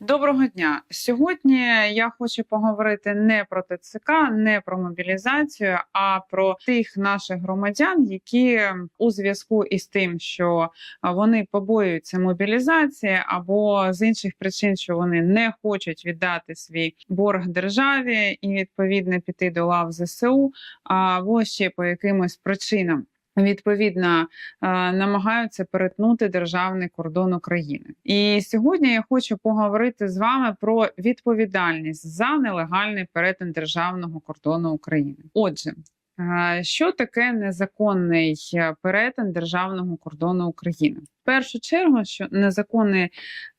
Доброго дня. Сьогодні я хочу поговорити не про ТЦК, не про мобілізацію, а про тих наших громадян, які у зв'язку із тим, що вони побоюються мобілізації, або з інших причин, що вони не хочуть віддати свій борг державі і відповідно піти до лав ЗСУ, або ще по якимось причинам. Відповідно, е, намагаються перетнути державний кордон України. І сьогодні я хочу поговорити з вами про відповідальність за нелегальний перетин державного кордону України. Отже, е, що таке незаконний е, перетин державного кордону України? Першу чергу, що незаконний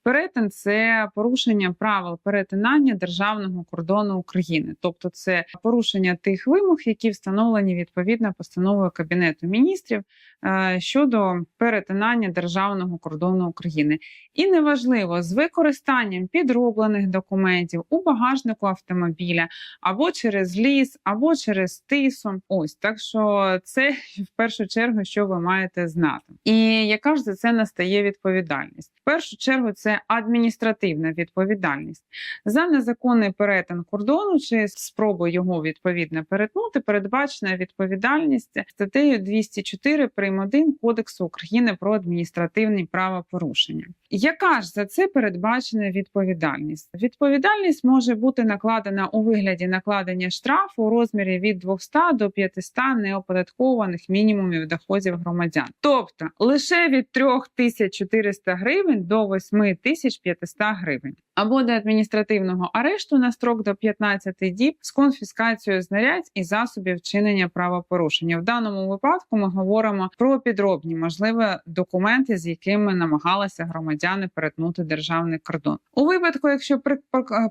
перетин це порушення правил перетинання державного кордону України, тобто це порушення тих вимог, які встановлені відповідно постановою Кабінету міністрів е, щодо перетинання державного кордону України. І неважливо з використанням підроблених документів у багажнику автомобіля або через ліс, або через тису. Ось так що це в першу чергу, що ви маєте знати, і яка ж за це настає відповідальність? В першу чергу це адміністративна відповідальність за незаконний перетин кордону чи спробу його відповідно перетнути. Передбачена відповідальність статтею 204 прим. 1 Кодексу України про адміністративні правопорушення. Яка ж за це передбачена відповідальність? Відповідальність може бути накладена у вигляді накладення штрафу у розмірі від 200 до 500 неоподаткованих мінімумів доходів громадян, тобто лише від 3400 гривень до 8500 гривень, або до адміністративного арешту на строк до 15 діб з конфіскацією знарядь і засобів вчинення правопорушення. В даному випадку ми говоримо про підробні можливі документи, з якими намагалися громадяни перетнути державний кордон. У випадку, якщо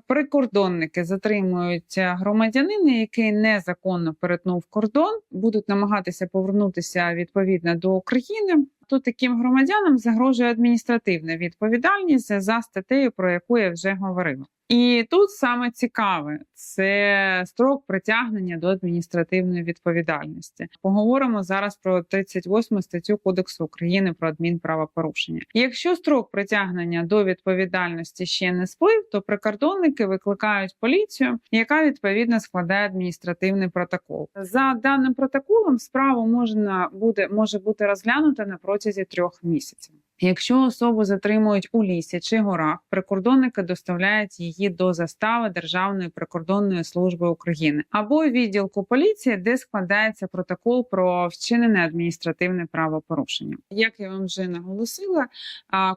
прикордонники затримують громадянина, який незаконно перетнув кордон, будуть намагатися повернутися відповідно до України то таким громадянам загрожує адміністративна відповідальність за статтею, про яку я вже говорила. І тут саме цікаве це строк притягнення до адміністративної відповідальності. Поговоримо зараз про 38 статтю Кодексу України про адмінправопорушення. Якщо строк притягнення до відповідальності ще не сплив, то прикордонники викликають поліцію, яка відповідно складає адміністративний протокол. За даним протоколом справу можна буде може бути розглянута на протязі трьох місяців. Якщо особу затримують у лісі чи горах, прикордонники доставляють її до застави Державної прикордонної служби України або відділку поліції, де складається протокол про вчинене адміністративне правопорушення. Як я вам вже наголосила,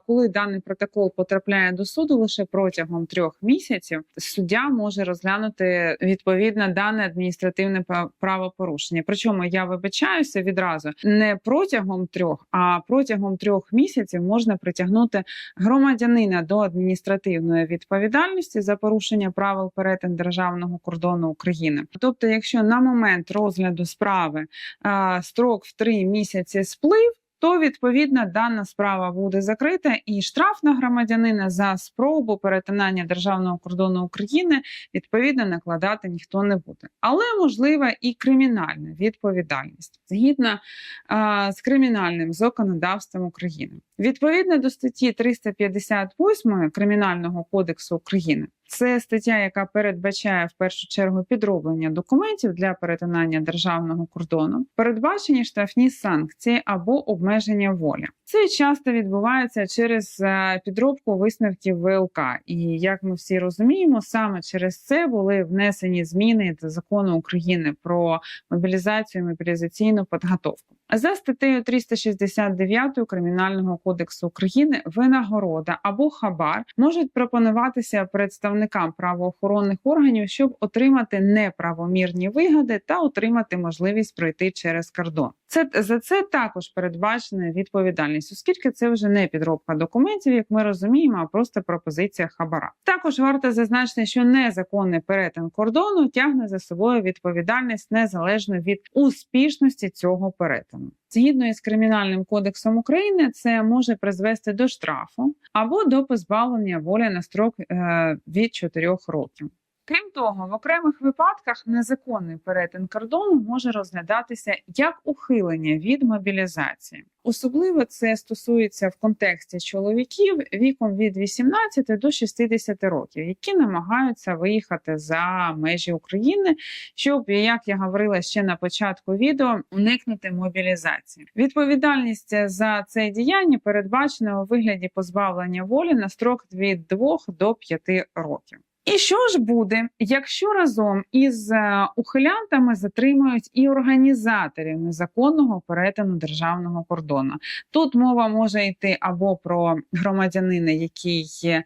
коли даний протокол потрапляє до суду лише протягом трьох місяців, суддя може розглянути відповідно дане адміністративне правопорушення. Причому я вибачаюся відразу не протягом трьох, а протягом трьох місяців місяців можна притягнути громадянина до адміністративної відповідальності за порушення правил перетин державного кордону України. Тобто, якщо на момент розгляду справи а, строк в три місяці сплив то відповідно дана справа буде закрита, і штраф на громадянина за спробу перетинання державного кордону України відповідно накладати ніхто не буде. Але можлива і кримінальна відповідальність згідно а, з кримінальним законодавством України. Відповідно до статті 358 Кримінального кодексу України. Це стаття, яка передбачає в першу чергу підроблення документів для перетинання державного кордону, передбачені штрафні санкції або обмеження волі. Це часто відбувається через е, підробку висновків ВЛК. І як ми всі розуміємо, саме через це були внесені зміни до закону України про мобілізацію і мобілізаційну підготовку. За статтею 369 Кримінального кодексу України винагорода або хабар можуть пропонуватися представникам правоохоронних органів, щоб отримати неправомірні вигоди та отримати можливість пройти через кордон. Це за це також передбачена відповідальність, оскільки це вже не підробка документів, як ми розуміємо, а просто пропозиція хабара. Також варто зазначити, що незаконний перетин кордону тягне за собою відповідальність незалежно від успішності цього перетину. Згідно із кримінальним кодексом України, це може призвести до штрафу або до позбавлення волі на строк е, від 4 років. Крім того, в окремих випадках незаконний перетин кордону може розглядатися як ухилення від мобілізації. Особливо це стосується в контексті чоловіків віком від 18 до 60 років, які намагаються виїхати за межі України, щоб, як я говорила ще на початку відео, уникнути мобілізації. Відповідальність за це діяння передбачена у вигляді позбавлення волі на строк від 2 до 5 років. І що ж буде, якщо разом із е, ухилянтами затримують і організаторів незаконного перетину державного кордону? Тут мова може йти або про громадянина, який е,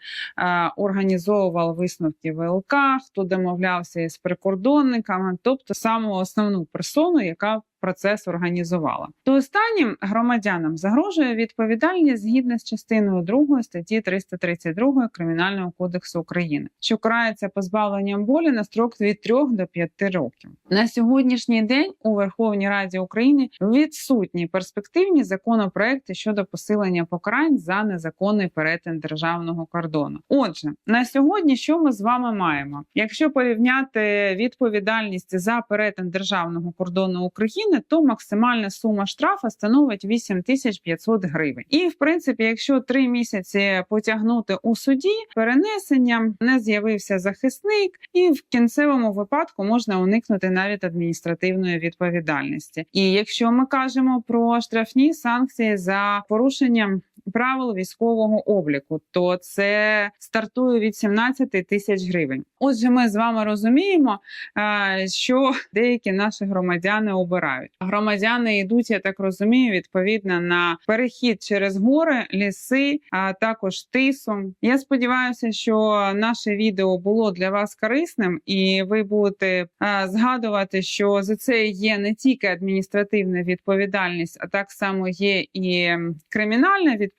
організовував висновки ВЛК, хто домовлявся із прикордонниками, тобто саму основну персону, яка процес організувала. То останнім громадянам загрожує відповідальність згідно з частиною 2 статті 332 Кримінального кодексу України, що карається позбавленням волі на строк від 3 до 5 років. На сьогоднішній день у Верховній Раді України відсутні перспективні законопроекти щодо посилення покарань за незаконний перетин державного кордону. Отже, на сьогодні що ми з вами маємо? Якщо порівняти відповідальність за перетин державного кордону України, то максимальна сума штрафу становить 8500 гривень. І в принципі, якщо три місяці потягнути у суді, перенесенням не з'явився захисник, і в кінцевому випадку можна уникнути навіть адміністративної відповідальності. І якщо ми кажемо про штрафні санкції за порушенням правил військового обліку, то це стартує від 17 тисяч гривень. Отже, ми з вами розуміємо, е, що деякі наші громадяни обирають. Громадяни йдуть, я так розумію, відповідно на перехід через гори, ліси, а також тису. Я сподіваюся, що наше відео було для вас корисним, і ви будете е, згадувати, що за це є не тільки адміністративна відповідальність, а так само є і кримінальна відповідальність.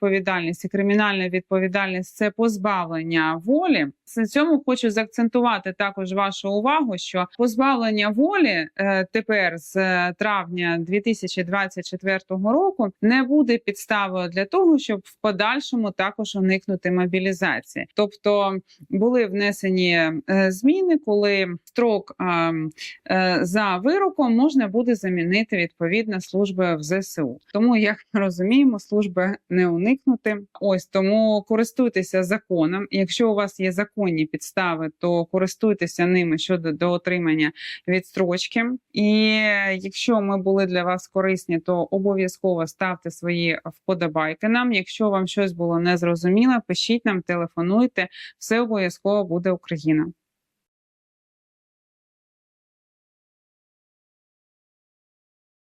І кримінальна відповідальність це позбавлення волі. На цьому хочу заакцентувати також вашу увагу, що позбавлення волі е, тепер з е, травня 2024 року не буде підставою для того, щоб в подальшому також уникнути мобілізації. Тобто були внесені е, зміни, коли строк е, е, за вироком можна буде замінити відповідно служби в ЗСУ. Тому як розуміємо, служби не уникнути. Ось тому користуйтеся законом. Якщо у вас є законні підстави, то користуйтеся ними щодо до отримання відстрочки. І якщо ми були для вас корисні, то обов'язково ставте свої вподобайки нам. Якщо вам щось було незрозуміло, пишіть нам, телефонуйте. Все обов'язково буде Україна.